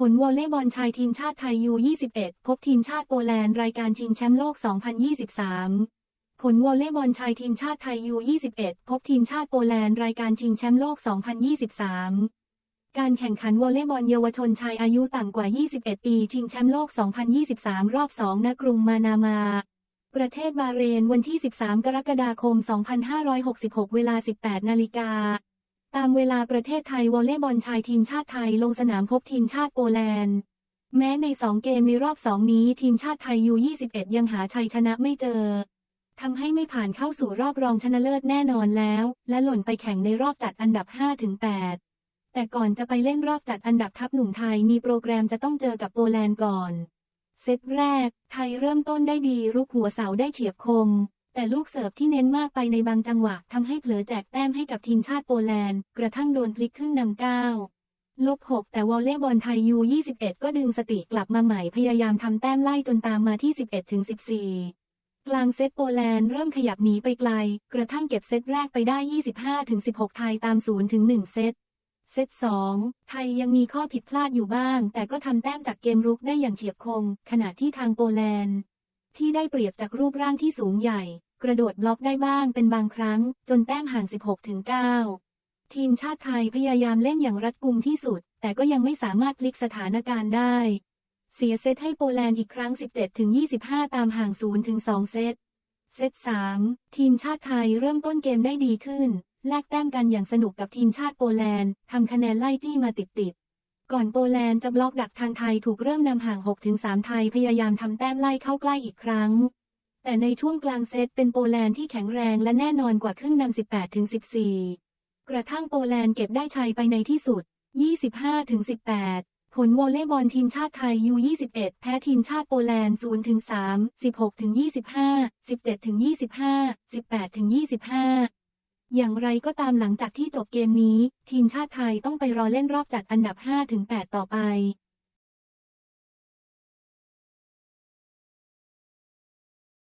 ผลวอลเลย์บอลชายทีมชาติไทยยู 21 พบทีมชาติโปแลนด์รายการชิงแชมป์โลก 2023 ผลวอลเลย์บอลชายทีมชาติไทยยู 21 พบทีมชาติโปแลนด์รายการชิงแชมป์โลก 2023 การแข่งขันวอลเลย์บอลเยาวชนชายอายุต่ำกว่า 21 ปี ชิงแชมป์โลก 2023 รอบ 2 ณ กรุงมานามา ประเทศบาเรน วันที่ 13 กรกฎาคม 2566 เวลา 18 นาฬิกา ตามเวลาประเทศไทยวอลเลย์บอลชายทีมชาติไทยลงสนามพบทีมชาติโปแลนด์ แม้ใน 2 เกมในรอบ 2 นี้ทีมชาติไทยยู 21 ยังหาชัยชนะไม่เจอ ทำให้ไม่ผ่านเข้าสู่รอบรองชนะเลิศแน่นอนแล้ว และหล่นไปแข่งในรอบจัดอันดับ 5-8 แต่ก่อนจะไปเล่นรอบจัดอันดับทัพหนุ่มไทยมีโปรแกรมจะต้องเจอกับโปแลนด์ก่อน เซตแรก ไทยเริ่มต้นได้ดีรุกหัวเสาได้เฉียบคม แต่ลูกเสิร์ฟที่เน้นมากไปในบางจังหวะทำให้เผลอแจกแต้มให้กับทีมชาติโปแลนด์ กระทั่งโดนพลิกขึ้นนำเก้าลบหกแต่วอลเลย์บอลไทยยู21 ก็ดึงสติกลับมาใหม่พยายามทำแต้มไล่จนตามมาที่ 11ถึง14กลางเซตโปแลนด์เริ่มขยับหนีไปไกล กระทั่งเก็บเซตแรกไปได้ 25ถึง16 ไทยตาม0ถึง1เซต เซต 2 ไทยยังมีข้อผิดพลาดอยู่บ้าง แต่ก็ทำแต้มจากเกมรุกได้อย่างเฉียบคม ขณะที่ทางโปแลนด์ ที่ได้เปรียบจากรูปร่างที่สูงใหญ่ กระโดดบล็อกได้บ้างเป็นบางครั้ง จนแต้มห่าง 16ถึง9ทีมชาติไทยพยายามเล่นอย่างรัดกุมที่สุด แต่ก็ยังไม่สามารถพลิกสถานการณ์ได้ เสียเซตให้โปแลนด์อีกครั้ง 17ถึง25 ตามห่าง0ถึง2เซต เซต 3 ทีมชาติไทยเริ่มต้นเกมได้ดีขึ้น แลกแต้มกันอย่างสนุกกับทีมชาติโปแลนด์ทำคะแนนไล่จี้มาติดๆก่อนโปแลนด์จะบล็อกดักทางไทยถูกเริ่มนำห่าง 6-3 ไทยพยายามทำแต้มไล่เข้าใกล้อีกครั้ง แต่ในช่วงกลางเซตเป็นโปแลนด์ที่แข็งแรงและแน่นอนกว่าขึ้นนำ 18-14 กระทั่งโปแลนด์เก็บได้ชัยไปในที่สุด 25-18 ผลวอลเลย์บอลทีมชาติไทยยู21 แพ้ทีมชาติโปแลนด์0-3 16-25 17-25 18-25อย่างไรก็ตามหลังจากที่จบเกมนี้ ทีมชาติไทยต้องไปรอเล่นรอบจัดอันดับ 5-8 ต่อไป